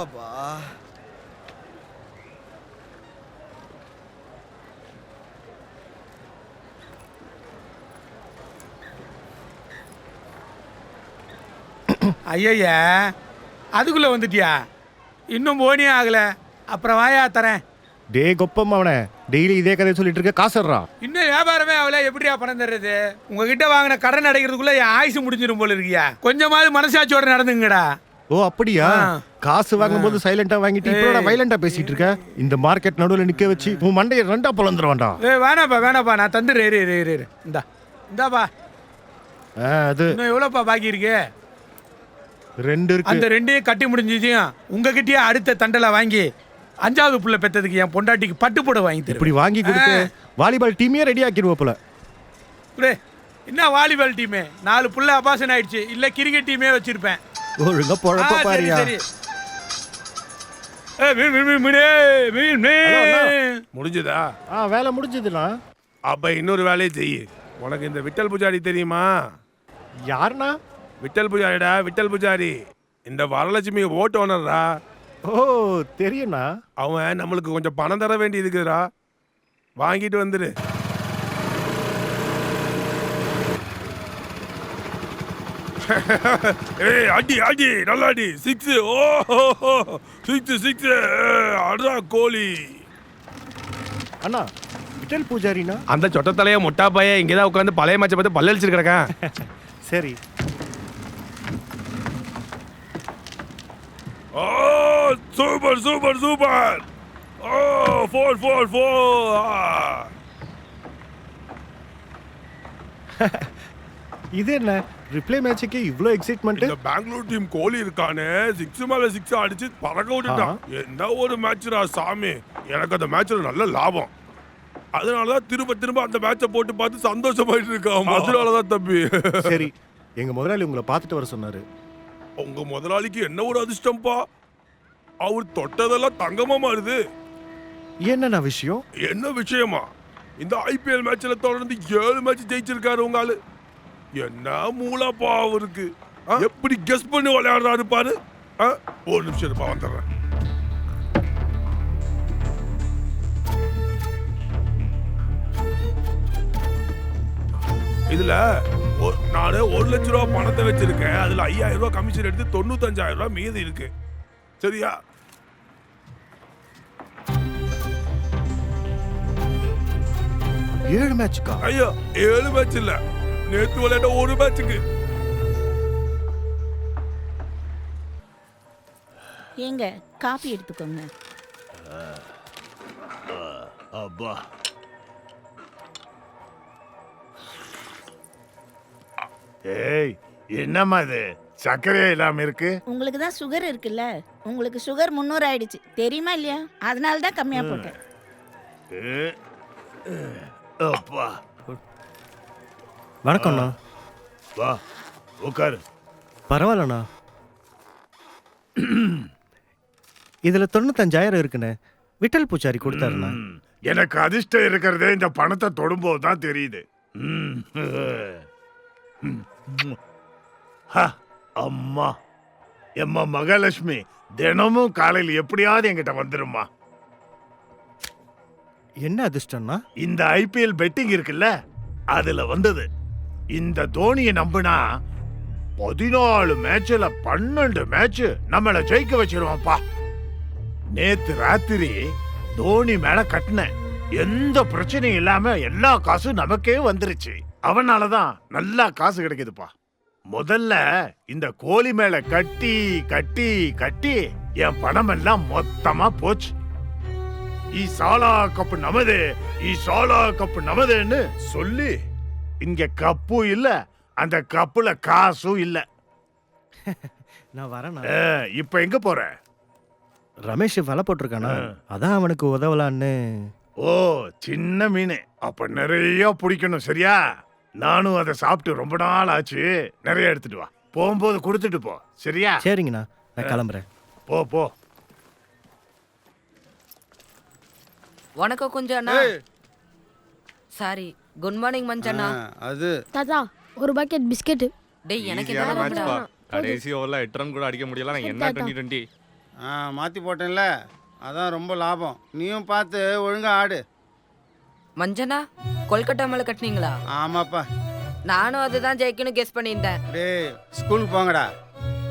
அப்பா ஐயய்யா அதுக்குள்ள வந்துட்டியா? இன்னும் போனியே ஆகல. அப்புறம் வாயா தரேன். டே கொப்பம்மாவனே டெய்லி இதே கதையை சொல்லிட்டு இருக்க காசுடுறா இன்னும் வியாபாரமே அவள எப்படியா பணம் தர்றது? உங்ககிட்ட வாங்கின கடன் அடைக்கிறதுக்குள்ள என் ஆயுசு முடிஞ்சிரும் போல இருக்கியா? கொஞ்சமாவது மனசாட்சியோட நடந்துங்கடா. ஓ அப்படியா? காசு வாங்கும்போது சைலண்டா வாங்கிட்டு இப்போ வைலண்டா பேசிட்டு இருக்க? இந்த மார்க்கெட் நடுவுல நிக்க வச்சு உன் மண்டையை ரெண்டா பொழந்துருவான்டா ஏ வேணாப்பா வேணாப்பா நான் தந்துடுறேன். இரு இரு இரு இரு. இந்தா. இந்தாப்பா. அது. இன்னும் எவ்வளோப்பா பாக்கி இருக்கு? ரெண்டு இருக்கு. அந்த ரெண்டையும் கட்டி முடிஞ்சதையும் உங்ககிட்டயே அடுத்த தண்டலை வாங்கி அஞ்சாவது புள்ள பெத்ததுக்கு என் பொண்டாட்டிக்கு பட்டு புடவை வாங்கி தருவேன். இப்படி வாங்கி கொடுத்து வாலிபால் டீமே ரெடி ஆக்கிடுவோம் போல. டேய், என்ன வாலிபால் டீமே நாலு புள்ள அபாசன் ஆயிடுச்சு. இல்ல கிரிக்கெட் டீமே வச்சிருப்பேன். ஒழுங்கா ஆ, பொழப்ப சரி, பாரியா. சரி. ஏய், மீன், மீன், மீன், மீனே, மீன், மீன். முடிஞ்சதா? ஆ வேலை முடிஞ்சதுண்ணா. அப்ப இன்னொரு வேலையை செய்யு. உனக்கு இந்த விட்டல் பூஜாரி தெரியுமா? யாருண்ணா? விட்டல் பூஜாரிடா விட்டல் பூஜாரி. இந்த வரலட்சுமி ஓட்டு ஓனர்ரா. ஓ தெரியும்ண்ணா. அவன் நம்மளுக்கு கொஞ்சம் பணம் தர வேண்டியது இருக்குதுடா வாங்கிட்டு வந்துரு. ஏய் அடி அடி நல்லா அடி சிக்ஸ் ஓ சிக்ஸ் சிக்ஸ் அடா கோலி. அண்ணா விட்டல் பூஜாரிண்ணா அந்த சொட்டத்தலைய மொட்டா பையன் இங்கே தான் உட்காந்து பழைய மேட்சை பார்த்து பல்லடிச்சிட்டு கிடக்கேன் சரி. ஓ super super super. Oh four four four இது என்ன? ரிப்ளை மேட்சுக்கு இவ்வளோ எக்ஸைட்மெண்ட் இந்த பெங்களூர் டீம் கோலி இருக்கானே. சிக்ஸ் மேல சிக்ஸ் அடிச்சு பறக்க விட்டுட்டான். என்ன ஒரு மேட்ச்ரா சாமி? எனக்கு அந்த மேட்ச்ல நல்ல லாபம். அதனாலதான் திரும்ப திரும்ப அந்த மேட்சை போட்டு பார்த்து சந்தோஷமாயிட்டு இருக்கான் அதனாலதான் தம்பி. சரி எங்க முதலாளி உங்களை பார்த்துட்டு வர சொன்னாரு. உங்க முதலாளிக்கு என்ன ஒரு அதிர்ஷ்டம்ப்பா அவர் தொட்டதெல்லாம் தங்கமா மாறுது. என்னண்ணா விஷயம்? என்ன விஷயமா? இந்த ஐபிஎல் மேட்ச்ல தொடர்ந்து ஏழு மேட்ச் ஜெயிச்சிருக்காரு உங்க ஆளு. என்ன மூலாப்பா அவருக்கு ஆ? எப்படி கெஸ் பண்ணி விளையாடுறாரு பாரு? ஒரு நிமிஷம் இருப்பா வந்துடுறேன். இதுல நானு ஒரு லட்ச ரூபா பணத்தை வச்சிருக்கேன். அதுல ஐயாயிரம் ரூபாய் கமிஷன் எடுத்து தொண்ணூத்தஞ்சாயிரம் ரூபாய் மீதி இருக்கு. சரியா? ஏழு மேட்சுக்கா ஐயோ ஏழு மேட்ச் இல்ல. நேத்து விளையாட்ட ஒரு மேட்சுக்கு ஏங்க காப்பி எடுத்துக்கோங்க. அப்பா. ஏய் என்னம்மா இது? சர்க்கரையே இல்லாம இருக்கு. உங்களுக்கு தான் சுகர் இருக்குல்ல? உங்களுக்கு சுகர் முந்நூறு ஆயிடுச்சு. தெரியுமா இல்லையா? அதனால தான் கம்மியாக போட்டேன். அப்பா. வணக்கம்ண்ணா வா உட்காரு பரவாயில்லண்ணா. இதுல தொண்ணூத்தஞ்சாயிரம் இருக்குண்ணே. விட்டல் பூச்சாரி கொடுத்தாருண்ணா. எனக்கு அதிர்ஷ்டம் இருக்கிறதே இந்த பணத்தை தொடும்போது தான் தெரியுது. அம்மா. எம்மா மகாலட்சுமி தினமும் காலையில் எப்படியாவது என்கிட்ட வந்துருமா என்ன அதிர்ஷ்டம்னா இந்த ஐபிஎல் பெட்டிங் இருக்குல்ல அதுல வந்தது. இந்த தோனியை நம்புனா பதினாலு மேட்ச்ல பன்னெண்டு மேட்ச் நம்மள ஜெயிக்க வச்சிருவான்ப்பா நேத்து ராத்திரி தோனி மேல கட்டினேன் எந்த பிரச்சனையும் இல்லாம எல்லா காசும் நமக்கே வந்துருச்சு. அவனாலதான் நல்லா காசு கிடைக்குதுப்பா. முதல்ல இந்த கோழி மேல கட்டி கட்டி கட்டி என் பணம் எல்லாம் மொத்தமா போச்சு. ஈ சாலா கப்பு நமது ஈ சாலா கப்பு நமதுன்னு சொல்லி இங்க கப்பும் இல்ல அந்த கப்புல காசும் இல்ல. நான் வரேண்ணா அஹ், இப்ப எங்க போற? ரமேஷ் வலை போட்டிருக்கானா. அதான் அவனுக்கு உதவலான்னு. ஓ சின்ன மீன். அப்ப நிறைய பிடிக்கணும் சரியா? நானும் அதை சாப்பிட்டு ரொம்ப நாள் ஆச்சு. நிறைய எடுத்துட்டு வா. போகும்போது கொடுத்துட்டு போ சரியா? சரிங்கண்ணா நான் கிளம்புறேன். போ போ. வணக்கம் குஞ்சண்ணா சாரி குட் மார்னிங் மஞ்சண்ணா. ஆ, அது. தாத்தா ஒரு பாக்கெட் பிஸ்கெட்டு டேய் எனக்கு இதெல்லாம் மேட்ச் பா. கடைசி ஓவர்ல எட்டு ரன் கூட அடிக்க முடியல நான் என்ன தாத்தா. டுவெண்ட்டி டுவெண்ட்டி ஆ மாற்றி போட்டேன்ல. அதான் ரொம்ப லாபம். நீயும் பார்த்து ஒழுங்கா ஆடு. மஞ்சனா கொல்கட்டா மேல கட்டினீங்களா? ஆமாப்பா. நானும் அதுதான் ஜெயிக்கணும் கெஸ் பண்ணியிருந்தேன். டேய் ஸ்கூலுக்கு போங்கடா.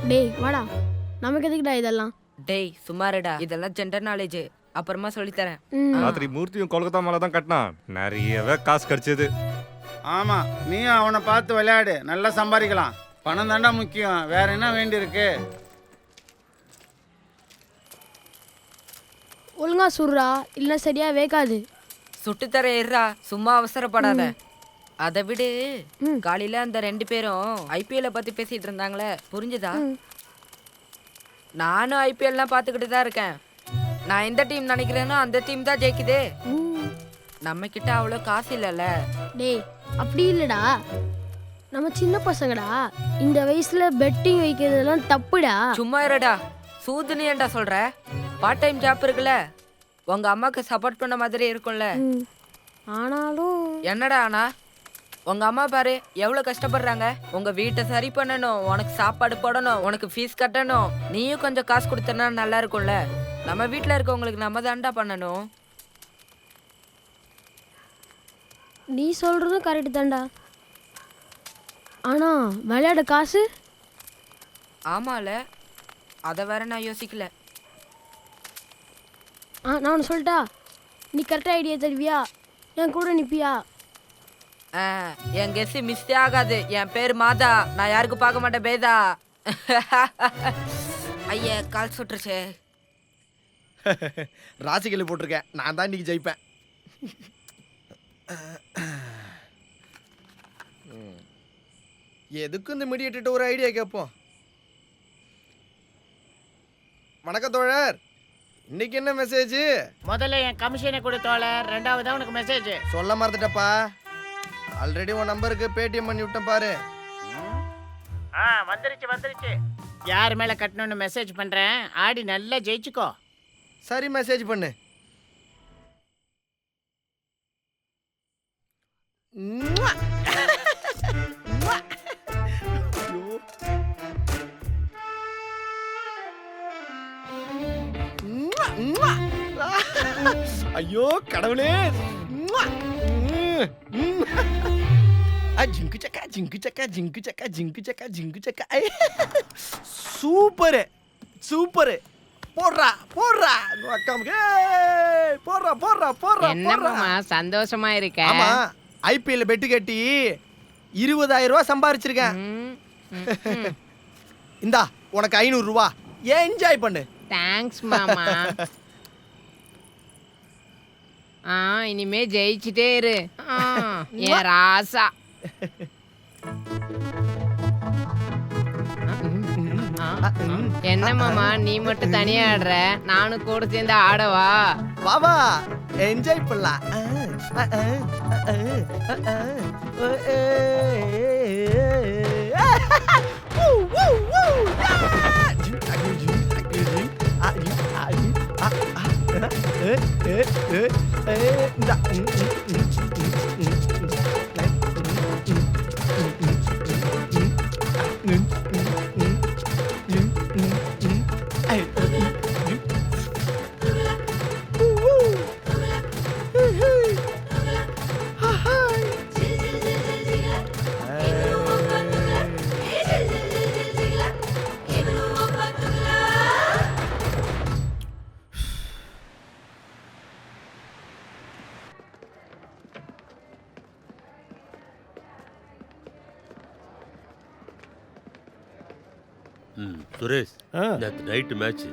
டேய் வாடா. நமக்கு எதுக்குடா இதெல்லாம்? டேய் சுமாருடா இதெல்லாம் ஜெண்டர் நாலேஜ் அப்புறமா சொல்லித்தரேன். ராத்திரி மூர்த்தியும் கொல்கத்தா மேல தான் கட்டினான். நிறையவே காசு கிடைச்சது. ஆமாம் நீயும் அவனை பார்த்து விளையாடு. நல்லா சம்பாதிக்கலாம். பணம் தாண்டா முக்கியம். வேற என்ன வேண்டியிருக்கு? ஒழுங்கா சுடுறா இல்லைன்னா சரியா வேகாது. சுட்டுத்தர இருறா சும்மா அவசரப்படாத. அதை விடு. காலையில அந்த ரெண்டு பேரும் ஐபிஎல்ல பத்தி பேசிட்டு இருந்தாங்களே. புரிஞ்சுதா? நானும் ஐபிஎல்லாம் பார்த்துக்கிட்டு தான் இருக்கேன். நான் எந்த டீம் நினைக்கிறேனோ அந்த டீம் தான் ஜெயிக்குது. நம்ம கிட்ட அவ்வளோ காசு இல்லைல்ல. டேய் அப்படி இல்லடா. நம்ம சின்ன பசங்கடா. இந்த வயசுல பெட்டிங் வைக்கிறதெல்லாம் தப்புடா. சும்மா இருடா. சூதுன்னு ஏன்டா சொல்ற? பார்ட் டைம் ஜாப் இருக்குல்ல. உங்க அம்மாக்கு சப்போர்ட் பண்ண மாதிரி இருக்கும்ல. ஆனாலும் என்னடா ஆனா உங்க அம்மா பாரு எவ்வளவு கஷ்டப்படுறாங்க. உங்க வீட்டை சரி பண்ணணும். உனக்கு சாப்பாடு போடணும். உனக்கு ஃபீஸ் கட்டணும். நீயும் கொஞ்சம் காசு கொடுத்தனா நல்லா இருக்கும்ல. நம்ம வீட்ல இருக்கவங்களுக்கு நம்ம தான்டா பண்ணணும். நீ சொல்றதும் கரெக்ட் தான்டா. ஆனா விளையாட காசு? ஆமால. அதை வேற நான் யோசிக்கல. ஆ நான் ஒன்று சொல்லிட்டா நீ கரெக்டாக ஐடியா தருவியா? என் கூட நிப்பியா? ஆ, என் கெஸ் மிஸ்டே ஆகாது. என் பேர் மாதா. நான் யாருக்கும் பார்க்க மாட்டேன் பேதா. ஐயா கால் சுட்டுருச்சே. ராசிக்கல் போட்டிருக்கேன். நான் தான் இன்னைக்கு ஜெயிப்பேன். எதுக்கும் இந்த மீடியேட்டு ஒரு ஐடியா கேட்போம்? வணக்கம் தோழர். இன்னைக்கு என்ன மெசேஜ் முதல்ல என் கமிஷனை கொடு தோழர். ரெண்டாவது உனக்கு மெசேஜ் சொல்ல மறந்துட்டப்பா. ஆல்ரெடி உன் நம்பருக்கு பேடிஎம் பண்ணி விட்டேன் பாரு. ஆ வந்துருச்சு வந்துருச்சு. யார் மேல கட்டணும்னு மெசேஜ் பண்றேன்? ஆடி நல்லா ஜெயிச்சுக்கோ. சரி மெசேஜ் பண்ணு! ஐயோ. கடவுளே. ஜிங்கு சக்கா ஜிங்கு சக்கா ஜிங்கு சக்கா ஜிங்கு சக்கா ஜிங்கு சக்கா. சூப்பரு. சூப்பரு. போடுறா போடுறா. அக்காமுக்கு போடுறா போடுறா போடுறா போடுறா. சந்தோஷமா இருக்க? ஆமா ஐபிஎல் பெட்டு கட்டி இருபதாயிரம் ரூபாய் சம்பாரிச்சிருக்கேன். இந்தா உனக்கு ஐநூறு ரூபா. என்ஜாய் பண்ணு. தேங்க்ஸ் மாமா. ஆ இனிமே ஜெயிச்சிட்டே இரு. என் ராசா. என்ன மாமா நீ மட்டும் தனியா ஆடுற நானும் கூட சேர்ந்து ஆடவா வா வா என்ஜாய் பண்ணலாம் ஆ, நேற்று நைட்டு மேட்ச்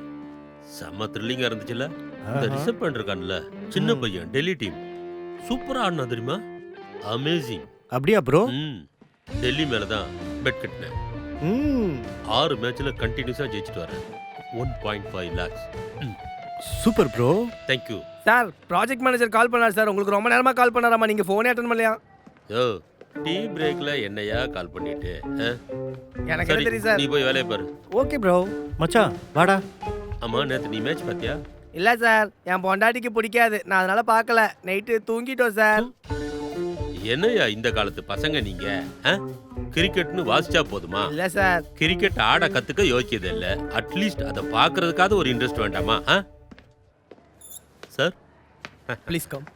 செம்ம த்ரில்லிங்காக இருந்துச்சுல்ல? இந்த ரிசர்வ் பண்ணிருக்கான்ல சின்ன பையன் டெல்லி டீம் சூப்பரா ஆடினா தெரியுமா? அமேசிங் அப்படியா ப்ரோ ம். டெல்லி மேல தான் பெட் கட்டினேன். ம். ஆறு மேட்ச்ல கண்டினியூஸா ஜெயிச்சுட்டு வரேன் one point five lakhs super bro thank you sir project manager call பண்ணார் சார். உங்களுக்கு ரொம்ப நேரமா கால் பண்ணாராமா? நீங்க போனே அட்டன் பண்ணலையா? யோ டீ பிரேக்ல என்னையா கால் பண்ணிட்டு ஆ? எனக்கு சரி என்ன தெரியும் சார்? நீ போய் வேலையை பாரு. Okay bro. மச்சான் வாடா. ஆமா நேத்து நீ மேட்ச் பார்த்தியா இல்ல சார் என் பொண்டாட்டிக்கு பிடிக்காது. நான் அதனால பார்க்கல. நைட்டு தூங்கிட்டோம் சார். என்னய்யா இந்த காலத்து பசங்க நீங்க ஆ? கிரிக்கெட்னு வாசிச்சா போதுமா? இல்ல சார். கிரிக்கெட் ஆட கத்துக்க யோக்கியது இல்ல. அட்லீஸ்ட் அதை பாக்குறதுக்காவது ஒரு இன்ட்ரெஸ்ட் வேண்டாமா ஆ? சார்? ப்ளீஸ் கம்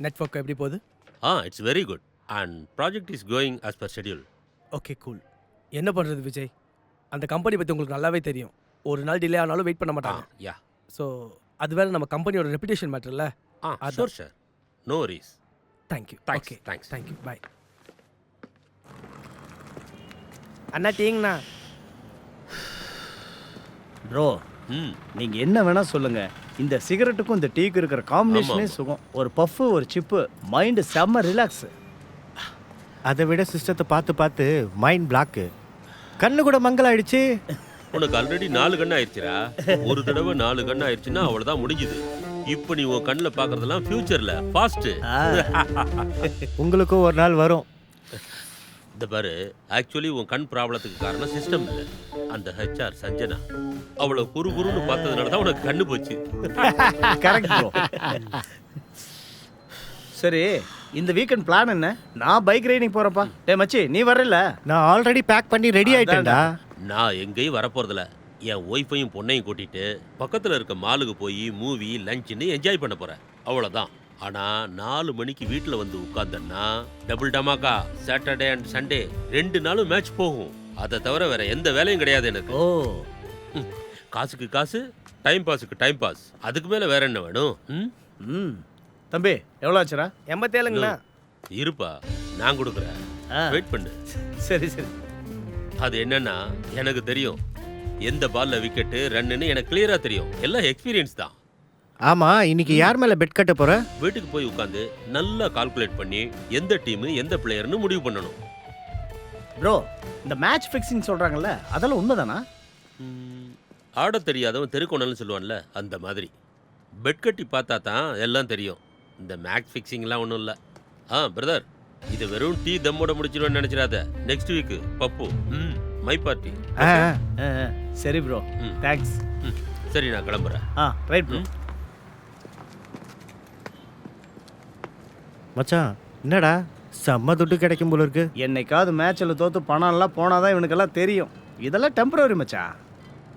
நெட்வொர்க் எப்படி போகுது? ஆ it's very good and project is going as per schedule. Okay cool என்ன பண்ணுறது விஜய்? அந்த கம்பெனி பற்றி உங்களுக்கு நல்லாவே தெரியும். ஒரு நாள் டிலே ஆனாலும் வெயிட் பண்ண மாட்டாங்க. யா ஸோ அது வேற நம்ம கம்பெனியோட ரெப்புடேஷன் மேட்டர்ல ஆ. Sure sir no worries thank you Thanks, okay thanks. Thank you bye அண்ணா டீங்கண்ணா ப்ரோ ம். நீங்க என்ன வேணா சொல்லுங்க. இந்த சிகரெட்டுக்கும் இந்த டீக்கு இருக்கிற காம்பினேஷனே. சுகம். ஒரு பஃப் ஒரு சிப்பு மைண்டு செம்ம ரிலாக்ஸ் அதை விட சிஸ்டத்தை பார்த்து பார்த்து மைண்ட் பிளாக்கு கண்ணு கூட மங்கலாயிடுச்சு உனக்கு ஆல்ரெடி நாலு கண்ணு ஆயிடுச்சுடா. ஒரு தடவை நாலு கண்ணு ஆயிடுச்சுன்னா அவ்வளவுதான் முடிஞ்சுது. இப்போ நீ உன் கண்ணில் பார்க்கறதெல்லாம் ஃபியூச்சர்ல ஃபாஸ்ட் உங்களுக்கும் ஒரு நாள் வரும். இந்த பாரு ஆக்சுவலி உன் கண் ப்ராப்ளத்துக்கு காரணம் சிஸ்டம் இல்ல. அந்த ஹெச்ஆர் சஞ்சனா. அவளை குறு குருன்னு பார்த்ததுனால தான் உனக்கு கண்ணு போச்சு. சரி இந்த வீக்கெண்ட் பிளான் என்ன? நான் பைக் ரைடிங் போறேன்ப்பா. டேய் மச்சி நீ வரல? நான் ஆல்ரெடி பேக் பண்ணி ரெடி ஆயிட்டேன்டா. நான் எங்கேயும் வரப்போறதில்ல. என் ஒய்ஃபையும் பொண்ணையும் கூட்டிட்டு பக்கத்துல இருக்க மாலுக்கு போய் மூவி லஞ்சுன்னு என்ஜாய் பண்ண போறேன். அவ்வளவுதான். ஆனா நாலு மணிக்கு வீட்டுல வந்து உட்கார்ந்தேன்னா டபுள் டமாக்கா சாட்டர்டே அண்ட் சண்டே ரெண்டு நாளும் மேட்ச் போகும். அதை தவிர வேற எந்த வேலையும் கிடையாது எனக்கு. ஓ. ம், காசுக்கு காசு டைம் பாஸுக்கு டைம் பாஸ் அதுக்கு மேல வேற என்ன வேணும்? ம்? ம். தம்பி எவ்வளோ ஆச்சுடா? எண்பத்தேழுங்கண்ணா இருப்பா. நான் கொடுக்குறேன். ஆ. வெயிட் பண்ணு. சரி சரி. அது என்னன்னா எனக்கு தெரியும். எந்த பால்ல விக்கெட்டு ரன்னுன்னு எனக்கு கிளியரா தெரியும். எல்லாம் எக்ஸ்பீரியன்ஸ் தான். ஆமா இன்னைக்கு யார் மேல பெட் கட்ட போற? வீட்டுக்கு போய் உட்காந்து நல்லா கால்குலேட் பண்ணி எந்த டீம் எந்த பிளேயர்னு முடிவு பண்ணணும். ப்ரோ இந்த மேட்ச் ஃபிக்ஸிங் சொல்றாங்கல்ல அதெல்லாம் உண்மைதானா? ம், ஆடத் தெரியாதவன் தெருக்கோணல்னு சொல்லுவான்ல அந்த மாதிரி. பெட் கட்டி பார்த்தா தான் எல்லாம் தெரியும். இந்த மேட்ச் ஃபிக்ஸிங்லாம் ஒன்றும் இல்லை. ஆ பிரதர் இது வெறும் டீ தம்மோட முடிச்சிருவேன்னு நினைச்சிடாத. நெக்ஸ்ட் வீக் பப்பு ம் மை பார்ட்டி சரி ப்ரோ ம். தேங்க்ஸ் ம் சரி நான் கிளம்புறேன். ஆ ரைட் ப்ரோ மச்சான் என்னடா? செம்ம துட்டு கிடைக்கும் போல இருக்கு. என்னைக்காவது மேட்ச்சில் தோத்து பணம்லாம் போனாதான் இவனுக்கெல்லாம் தெரியும். இதெல்லாம் டெம்பரரி மச்சான்.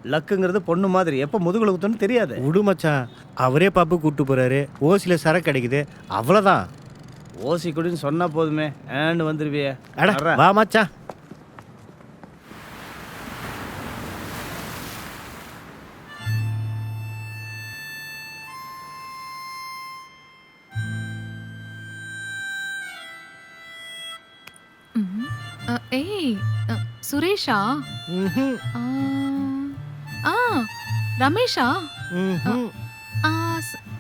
லக்குங்கிறது பொண்ணு மாதிரி. எப்போ முதுகுல குத்துன்னு தெரியாது. விடு மச்சான். அவரே பாப்பு கூட்டு போறாரு. ஓசில சரக்கு கிடைக்குது. அவ்வளவுதான். ஓசி குடின்னு சொன்னா போதுமே. ஏன்னு வந்துருவியே. அட. வா மச்சான். சுரேஷா? ஆ, ஆ ரமேஷா? ஆ,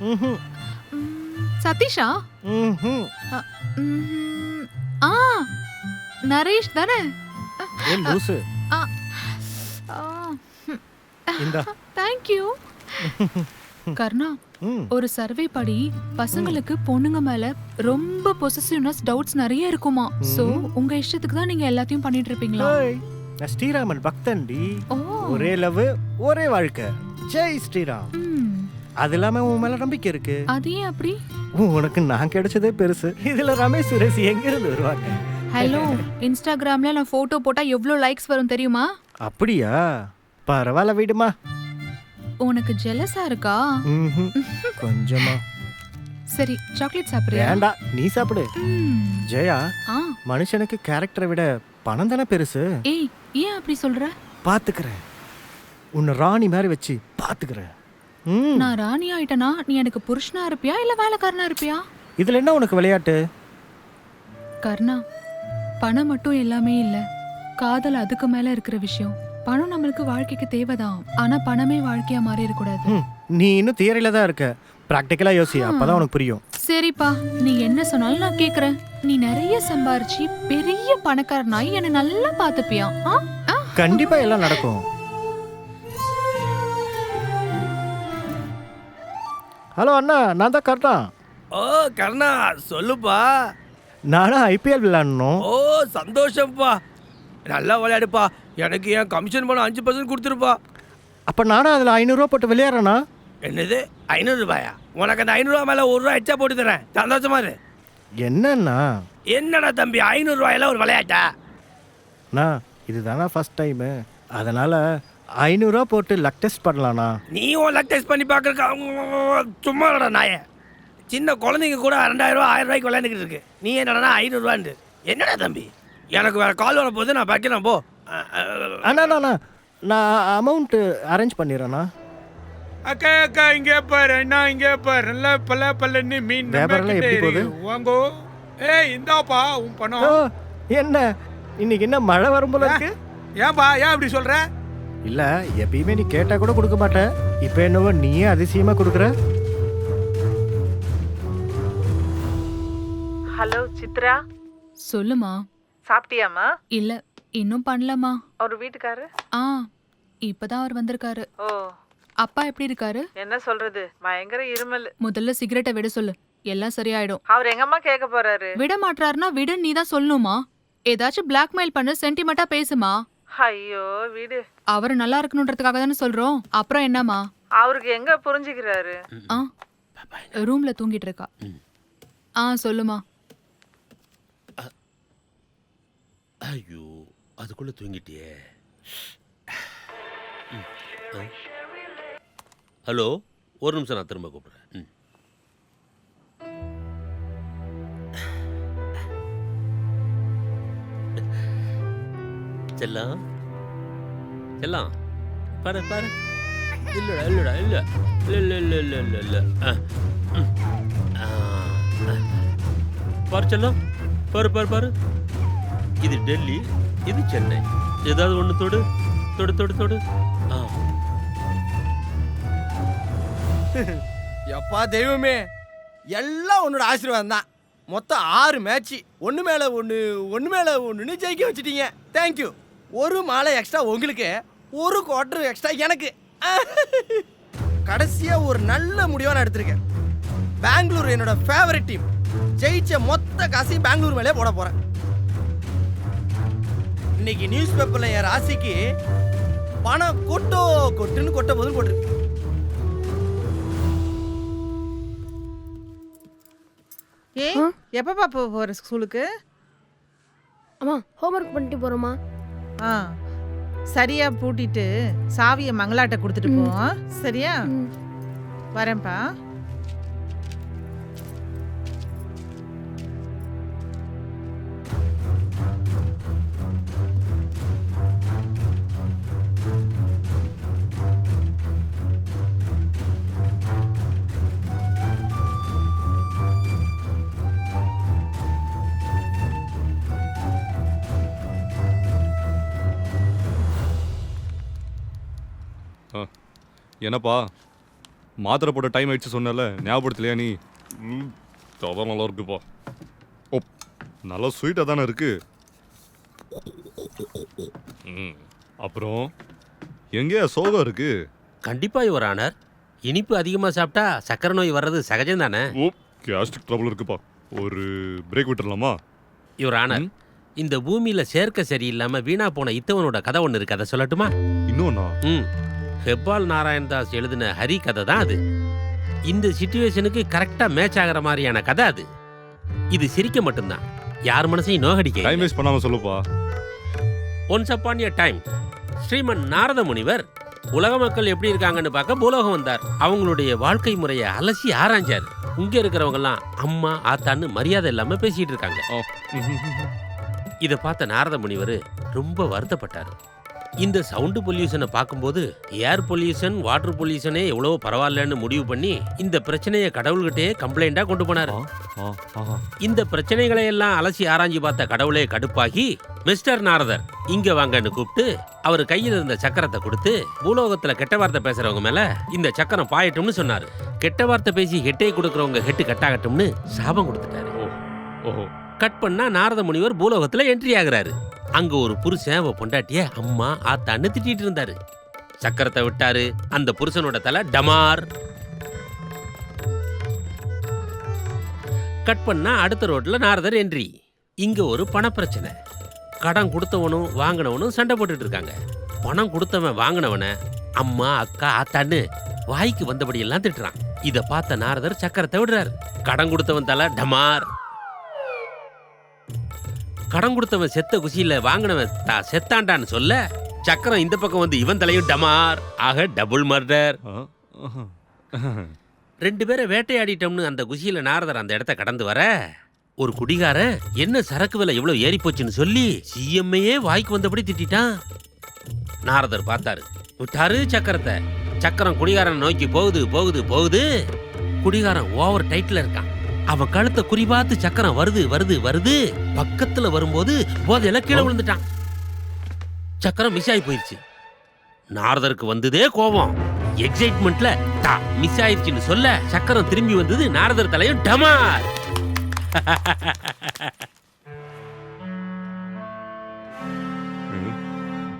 ம்ஹும், ம், சதீஷா? ம்ஹும். ம்ஹும். ஆ நரேஷ் தானே? ஏய் லூசு. ஆ தேங்க்யூ கர்ணா ஒரு சர்வே படி பசங்களுக்கு பொண்ணுங்க மேல ரொம்ப பொசசிவ்னஸ் டவுட்ஸ் நிறைய இருக்குமா? சோ உங்க இஷ்டத்துக்கு தான் நீங்க எல்லாத்தையும் பண்ணிட்டு இருப்பீங்களா? நான் ஸ்ரீராமன் பக்தன்டி ஒரே லவ் ஒரே வாழ்க்கை. ஜெய் ஸ்ரீராம். அது இல்லாம உன் மேல நம்பிக்கை இருக்கு. அது ஏன் அப்படி? உனக்கு நான் கிடைச்சதே பெருசு. இதுல ரமேஷ் சுரேஷ் எங்க இருந்து வருவாங்க? ஹலோ இன்ஸ்டாகிராம்ல நான் போட்டோ போட்டா எவ்வளவு லைக்ஸ் வரும் தெரியுமா? அப்படியா? பரவாயில்ல விடுமா. உனக்கு ஜெலஸா இருக்கா? ம்ஹும். கொஞ்சமா. சரி சாக்லேட் சாப்பிடுறியா? வேண்டா நீ சாப்பிடு. ம், ஜெயா ஆ. மனுஷனுக்கு கேரக்டரை விட பணம் தானே பெருசு? ஏய் ஏன் அப்படி சொல்ற? பாத்துக்கிறேன். உன்னை ராணி மாதிரி வச்சு பாத்துக்கிறேன். ம். நான் ராணி ஆயிட்டனா நீ எனக்கு புருஷனா இருப்பியா இல்ல வேலைக்காரனா இருப்பியா? இதுல என்ன உனக்கு விளையாட்டு? கர்ணா பணம் மட்டும் எல்லாமே இல்ல. காதல் அதுக்கு மேல இருக்கிற விஷயம். பணம் நம்மளுக்கு வாழ்க்கைக்கு தேவைதான். ஆனா பணமே வாழ்க்கையா மாறி இருக்கக்கூடாது ம், நீ இன்னும் தியரியில தான் இருக்க. ப்ராக்டிக்கலா யோசி அப்பதான் உனக்கு புரியும். சரிப்பா நீ என்ன சொன்னாலும் நான் கேக்குறேன். நீ நிறைய சம்பாரிச்சு பெரிய பணக்காரனாய் என்னை நல்லா பாத்துப்பியா ஆ? ஆ? கண்டிப்பா எல்லாம் நடக்கும். ஹலோ அண்ணா நான் தான் கரெக்டா ஓ கர்ணா சொல்லுப்பா. நானும் ஐபிஎல் விளையாடணும். ஓ சந்தோஷம்ப்பா. நல்லா விளையாடுப்பா. எனக்கு என் கமிஷன் பணம் அஞ்சு பர்சன்ட் கொடுத்துருப்பா. அப்ப நானும் அதுல ஐநூறுரூவா போட்டு விளையாடுறேனா? என்னது? ஐநூறு ரூபாயா? உனக்கு அந்த ஐநூறுரூவா மேலே ஒரு ரூபா எச்சா போட்டு தரேன். சந்தோஷமா இரு. என்னண்ணா என்னடா தம்பி ஐநூறுரூவாயெல்லாம் ஒரு விளையாட்டா? அண்ணா இதுதானா ஃபர்ஸ்ட் டைமு அதனால் ஐநூறுரூவா போட்டு லக் டெஸ்ட் பண்ணலாண்ணா நீ உன் லக் டெஸ்ட் பண்ணி பார்க்கறக்கு சும்மா இல்லடா நாய. சின்ன குழந்தைங்க கூட ரெண்டாயிரம் ரூபா ஆயிரம் ரூபாய்க்கு விளையாண்டுக்கிட்டு இருக்கு. நீ என்னடா ஐநூறுரூவான்ட்டு என்னடா தம்பி? எனக்கு வேற கால் வர போது நான் வைக்கிறேன் போ. அண்ணா அண்ணா நான் அமௌண்ட்டு அரேஞ்ச் பண்ணிடுறேண்ணா அக்கா அக்கா இங்க பாரு அண்ணா இங்க பாரு. நல்ல பல்ல பல்லன்னு மீன். வாங்கோ. ஏய் இந்தாப்பா உன் பணம். என்ன? இன்னைக்கு என்ன மழை வரும் போல இருக்கு? ஏன்பா ஏன் அப்படி சொல்ற? இல்ல எப்பயுமே நீ கேட்டா கூட கொடுக்க மாட்ட. இப்போ என்னவோ நீயே அதிசயமா கொடுக்குற. ஹலோ சித்ரா? சொல்லுமா சாப்பிட்டியாம்மா? இல்ல இன்னும் பண்ணலமா அவர் வீட்டுக்காரு? ஆ இப்பதான் அவர் வந்திருக்காரு. ஓ. அப்பா எப்படி இருக்காரு? என்ன சொல்றது? பயங்கர இருமல். முதல்ல சிகரெட்டை விட சொல்லு. எல்லாம் சரியாயிடும். அவர் எங்கம்மா கேட்க போறாரு? விட மாட்டாருன்னா விடு நீ தான் சொல்லணுமா? ஏதாச்சும் பிளாக்மெயில் பண்ணு சென்டிமெண்டா பேசுமா? ஐயோ வீடு. அவர் நல்லா இருக்கணுன்றதுக்காக தானே சொல்றோம். அப்புறம் என்னம்மா? அவருக்கு எங்க புரிஞ்சுக்கிறாரு? ஆ ரூம்ல தூங்கிட்டு இருக்கா. ஆ சொல்லுமா. ஐயோ அதுக்குள்ளே தூங்கிட்டியே ம், ஹலோ ஒரு நிமிஷம் நான் திரும்ப கூப்பிடுறேன் ம். செல்லாம் செல்லம் பாரு பாரு இல்லடா இல்லடா இல்ல இல்ல இல்ல இல்ல இல்ல இல்ல ஆ. ம். ஆ. ஆ. பாரு செல்லம் பாரு பாரு பாரு இது டெல்லி இது சென்னை. ஏதாவது ஒன்று தொடு தொடு தொடு தொடு. ஆ. எப்பா தெய்வமே எல்லாம் உன்னோட ஆசீர்வாதம் தான் மொத்தம் ஆறு மேட்ச்சு ஒன்று மேலே ஒன்று ஒன்று மேலே ஒன்றுன்னு ஜெயிக்க வச்சுட்டீங்க. தேங்க்யூ ஒரு மாலை எக்ஸ்ட்ரா உங்களுக்கு ஒரு குவார்டர் எக்ஸ்ட்ரா எனக்கு. கடைசியாக ஒரு நல்ல முடிவாக நான் எடுத்திருக்கேன். பெங்களூர் என்னோட ஃபேவரட் டீம் ஜெயிச்ச மொத்த காசையும் பெங்களூர் மேலே போட போகிறேன் இன்னைக்கு நியூஸ் பேப்பரில் என் ராசிக்கு பணம் கொட்டோ கொட்டுன்னு கொட்ட போதுன்னு போட்டிருக்கு. ஏ எப்பப்பா போக போற ஸ்கூலுக்கு? அம்மா ஹோம்ஒர்க் பண்ணிட்டு போறோமா ஆ சரியா பூட்டிட்டு சாவியை மங்களாட்ட கொடுத்துட்டு ம். போ சரியா. வரேன்ப்பா. என்னப்பா? மாத்திரை போட்ட டைம் ஆயிடுச்சு சொன்னல ஞாபகப்படுத்தலையா நீ? ம் அதான் நல்லா இருக்குப்பா. ஓ நல்லா ஸ்வீட்டாக தானே இருக்கு. ம். அப்புறம் எங்கேயா சோகம் இருக்கு? கண்டிப்பா யுவர் ஆனர். இனிப்பு அதிகமாக சாப்பிட்டா சக்கரை நோய் வர்றது சகஜம் தானே? ஓ கேஸ்ட்ரிக் ட்ரபிள் இருக்குப்பா. ஒரு பிரேக் விட்டுறலாமா யுவர் ஆனர். இந்த பூமியில சேர்க்க சரியில்லாம வீணா போன இத்தவனோட கதை ஒன்று இருக்கு. அதை சொல்லட்டுமா? இன்னொன்னா? ம். ஹெப்பால் நாராயணதாஸ் எழுதின ஹரி கதை தான் அது. இந்த சுச்சுவேஷனுக்கு கரெக்டாக மேட்ச் ஆகிற மாதிரியான கதை அது. இது சிரிக்க மட்டும்தான். யார் மனசையும் நோகடிக்க டைம் வேஸ்ட் பண்ணாம சொல்லுப்பா. Once upon a time Sriman Narada முனிவர் உலக மக்கள் எப்படி இருக்காங்கன்னு பார்க்க பூலோகம் வந்தார். அவங்களுடைய வாழ்க்கை முறையை அலசி ஆராய்ஞ்சார். இங்க இருக்கிறவங்க எல்லாம் அம்மா ஆத்தான்னு மரியாதை இல்லாம பேசிட்டு இருக்காங்க. இதை பார்த்த நாரத முனிவர் ரொம்ப வருத்தப்பட்டார். இந்த சவுண்டு பொல்யூஷனை பார்க்கும்போது ஏர் பொல்யூஷன் வாட்டர் பொல்யூஷனே எவ்வளவோ பரவாயில்லன்னு முடிவு பண்ணி இந்த பிரச்சனையை கடவுள்கிட்டயே கம்ப்ளைண்டா கொண்டு போனார். இந்த பிரச்சனைகளை எல்லாம் அலசி ஆராய்ஞ்சு பார்த்த கடவுளே கடுப்பாகி மிஸ்டர் நாரதர் இங்க வாங்கன்னு கூப்பிட்டு அவர் கையில் இருந்த சக்கரத்தை கொடுத்து பூலோகத்துல கெட்ட வார்த்தை பேசுறவங்க மேல இந்த சக்கரம் பாயட்டும்னு சொன்னாரு. கெட்ட வார்த்தை பேசி ஹெட்டை கொடுக்கறவங்க ஹெட்டு கட்டாகட்டும்னு சாபம் கொடுத்துட்டாரு. கட் பண்ணா நாரத முனிவர் பூலோகத்துல என்ட்ரி ஆகுறாரு. அங்க ஒரு புருஷன் அவ பொண்டாட்டிய அம்மா ஆத்தான்னு திட்டிட்டு இருந்தாரு. சக்கரத்தை விட்டாரு. அந்த புருஷனோட தலை டமார். கட் பண்ணா அடுத்த ரோட்ல நாரதர் என்ட்ரி இங்க ஒரு பணப்பிரச்சனை. கடன் கொடுத்தவனும் வாங்கினவனும் சண்டை போட்டுட்டு இருக்காங்க. பணம் கொடுத்தவன் வாங்கினவனை அம்மா அக்கா ஆத்தான்னு வாய்க்கு வந்தபடியெல்லாம் திட்டுறான். இதை பார்த்த நாரதர் சக்கரத்தை விடுறாரு. கடன் கொடுத்தவன் தலை டமார். கடன் கொடுத்தவன் செத்த குசியில வாங்கினவன் தா செத்தாண்டான்னு சொல்ல சக்கரம் இந்த பக்கம் வந்து இவன் தலையும் டமார். ஆக டபுள் மர்டர். ரெண்டு பேரை வேட்டையாடிட்டோம்னு அந்த குசியில நாரதர் அந்த இடத்த கடந்து வர ஒரு குடிகாரன் என்ன சரக்கு விலை எவ்வளவு ஏறி போச்சுன்னு சொல்லி சிஎம்ஐயே வாய்க்கு வந்தபடி திட்டிட்டான். நாரதர் பார்த்தாரு. விட்டாரு சக்கரத்தை. சக்கரம் குடிகாரன் நோக்கி போகுது போகுது போகுது. குடிகாரன் ஓவர் டைட்ல இருக்கான். அவன் கழுத்தை குறிபாத்து சக்கரம் வருது வருது வருது. பக்கத்துல வரும்போது போதையில கீழே விழுந்துட்டான். சக்கரம் மிஸ் ஆகி போயிருச்சு. நாரதருக்கு வந்ததே கோபம். எக்ஸைட்மெண்ட்ல தா மிஸ் ஆயிடுச்சுன்னு சொல்ல சக்கரம் திரும்பி வந்தது நாரதர் தலையும் டமார்.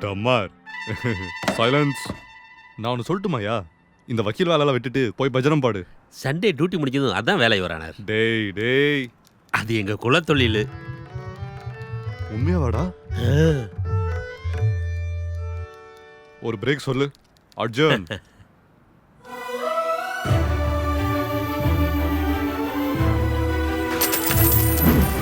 டமார். சைலன்ஸ் நான் ஒன்று சொல்லட்டுமாயா இந்த வக்கீல் வேலையெல்லாம் விட்டுட்டு போய் பஜனம் பாடு. சண்டே டியூட்டி முடிஞ்சதும் அதான் வேலை வரானார். டேய் டேய். அது எங்க குலத்தொழில். உண்மையாவாடா? ஒரு பிரேக் சொல்லு. அர்ஜுன்.